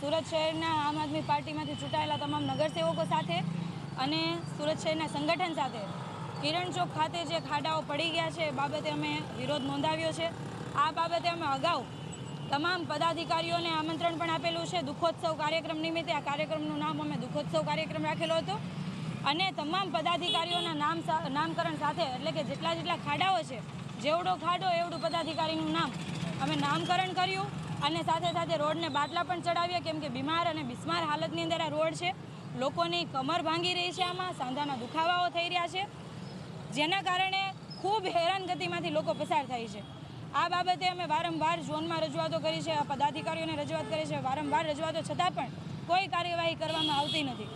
સુરત શહેરના આમ આદમી પાર્ટીમાંથી ચૂંટાયેલા તમામ નગરસેવકો સાથે અને સુરત શહેરના સંગઠન સાથે કિરણ ચોક ખાતે જે ખાડાઓ પડી ગયા છે, એ બાબતે અમે વિરોધ નોંધાવ્યો છે. આ બાબતે અમે અગાઉ તમામ પદાધિકારીઓને આમંત્રણ પણ આપેલું છે. દુઃખોત્સવ કાર્યક્રમ નિમિત્તે આ કાર્યક્રમનું નામ અમે દુઃખોત્સવ કાર્યક્રમ રાખેલો હતો. અને તમામ પદાધિકારીઓના નામ નામકરણ સાથે, એટલે કે જેટલા જેટલા ખાડાઓ છે, જેવડો ખાડો, એવડું પદાધિકારીનું નામ અમે નામકરણ કર્યું. અને સાથે સાથે રોડને બાટલા પણ ચડાવ્યા, કેમ કે બીમાર અને બિસ્માર હાલતની અંદર આ રોડ છે. લોકોની કમર ભાંગી રહી છે આમાં, સાંધાના દુખાવાઓ થઈ રહ્યા છે, જેના કારણે ખૂબ હેરાનગતિમાંથી લોકો પસાર થાય છે. આ બાબતે અમે વારંવાર ઝોનમાં રજૂઆતો કરી છે પદાધિકારીઓને રજૂઆત કરી છે, વારંવાર રજૂઆતો છતાં પણ કોઈ કાર્યવાહી કરવામાં આવતી નથી.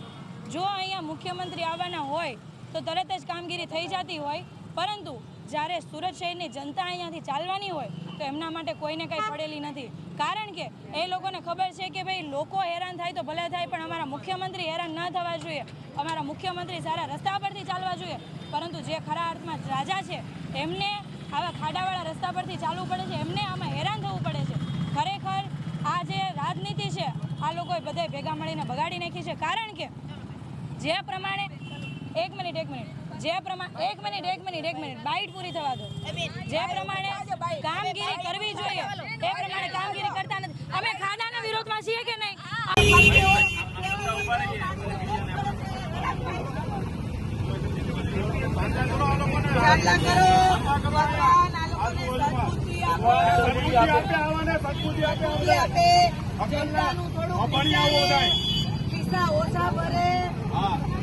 જો અહીંયા મુખ્યમંત્રી આવવાના હોય, તો તરત જ કામગીરી થઈ જતી હોય, પરંતુ જ્યારે સુરત શહેરની જનતા અહીંયાથી ચાલવાની હોય તો એમના માટે કોઈને કંઈ પડેલી નથી. કારણ કે એ લોકોને ખબર છે કે ભાઈ લોકો હેરાન થાય તો ભલે થાય, પણ અમારા મુખ્યમંત્રી હેરાન ન થવા જોઈએ. અમારા મુખ્યમંત્રી સારા રસ્તા પરથી ચાલવા જોઈએ. પરંતુ જે ખરા અર્થમાં રાજા છે, એમને આવા ખાડાવાળા રસ્તા પરથી ચાલવું પડે છે, એમને આમાં હેરાન થવું પડે છે. ખરેખર આ જે રાજનીતિ છે, આ લોકોએ બધાય ભેગા મળીને બગાડી નાખી છે. કારણ કે જે પ્રમાણે એક મિનિટ એક મિનિટ. જે પ્રમાણે એક મિનિટ એક મિનિટ એક મિનિટ. બાઇટ પૂરી થવા દો. જે પ્રમાણે કામગીરી કરવી જોઈએ. એ પ્રમાણે કામગીરી કરતા નથી. અમે ખાડાના વિરોધમાં છીએ કે નહીં? ઓછા કરો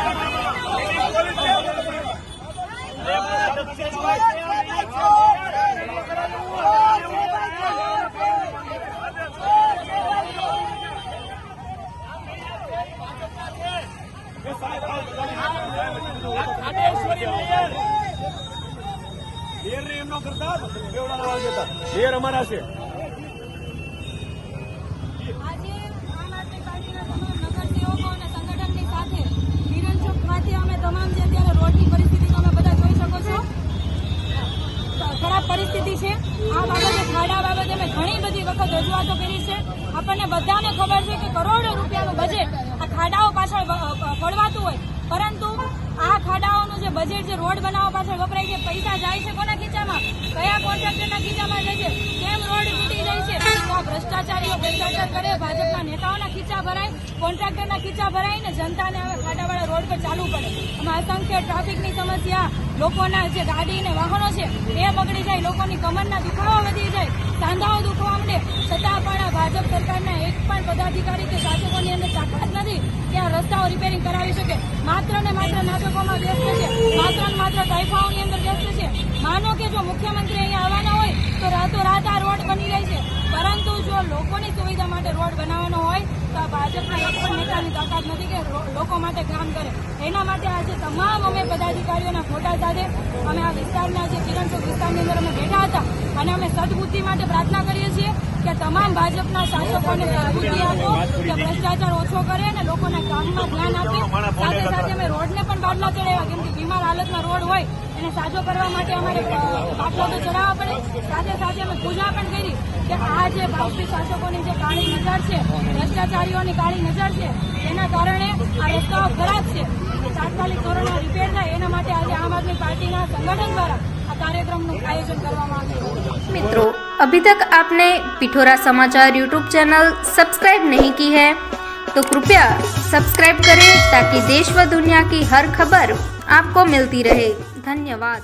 સાદા પૂરો ને. બેર ને એમનો કરતા બેવડા લાવા જતા બેર અમારા છે પરિસ્થિતિ છો આ બાબતે ખાડા બાબતે અમે ઘણી બધી વખત રજૂઆતો કરી છે આપણને બધાને ખબર છે કે કરોડો રૂપિયાનું બજેટ આ ખાડાઓ પાછળ પડવાતું હોય પરંતુ બજેટ જે રોડ બનાવવા પાછળ વપરાય છે, પૈસા જાય છે કોના ખીચામાં? કયા કોન્ટ્રાક્ટરના ખીચામાં જાય છે? કેમ રોડ તૂટી જાય છે? આ ભ્રષ્ટાચારીઓ ભ્રષ્ટાચાર કરે, ભાજપના નેતાઓના ખીચા ભરાય, કોન્ટ્રાક્ટરના ખીચા ભરાય ને જનતાને હવે ખાડાવાળા રોડ પર ચાલવું પડે. એમાં અસંખ્ય ટ્રાફિકની સમસ્યા, લોકોના જે ગાડી ને વાહનો છે, એ બગડી જાય, લોકોની કમરના દુખાવા વધી જાય, સાંધાઓ દુખવા માંડે. છતાં પણ ભાજપ સરકારના એક પણ પદાધિકારી કે શાસકોની અંદર તાકાત નથી. આ રસ્તાઓ રિપેરિંગ કરાવી શકે. માત્ર ને માત્ર નાટકોમાં વ્યસ્ત છે. માત્ર ને માત્ર તૈફાઓની અંદર વ્યસ્ત છે. માનો કે જો મુખ્યમંત્રી અહીંયા આવવાના હોય, તો રાતોરાત આ રોડ બની જાય છે. પરંતુ જો લોકોની સુવિધા માટે રોડ બનાવવાનો હોય, તો આ ભાજપના પણ નેતાની તાકાત લોકો માટે કામ કરે. એના માટે આજે તમામ અમે પદાધિકારીઓના ફોટા સાથે અમે આ વિસ્તારના જે કિરણચોક વિસ્તારની અંદર અમે બેઠા હતા અને અમે સદબુદ્ધિ માટે પ્રાર્થના કરીએ છીએ કે તમામ ભાજપના શાસકોને સદબુદ્ધિ આપો, કે ભ્રષ્ટાચાર ઓછો કરે અને લોકોના કામમાં ધ્યાન આપે. સાથે સાથે અમે રોડને પણ બહાર ના ચડાવ્યા, કેમ કે બીમાર હાલતમાં રોડ હોય એને સાજો કરવા માટે અમારે અ, બાટલા તો ચડાવવા પડે સાથે સાથે અમે પૂજા પણ કરી કે આ જે ભાજપી શાસકોની જે કાળી નજર છે ભ્રષ્ટાચારીઓની કાળી નજર છે એના કારણે આ રસ્તાઓ ખરાબ છે તાત્કાલિક ધોરણે રિપેર થાય એના માટે આજે આમ આદમી પાર્ટીના સંગઠન દ્વારા આ કાર્યક્રમનું આયોજન કરવામાં આવ્યું હતું मित्रों अभी तक आपने पिठोरा समाचार यूट्यूब चैनल सब्सक्राइब नहीं की है तो कृपया सब्सक्राइब करें ताकि देश व दुनिया की हर खबर आपको मिलती रहे धन्यवाद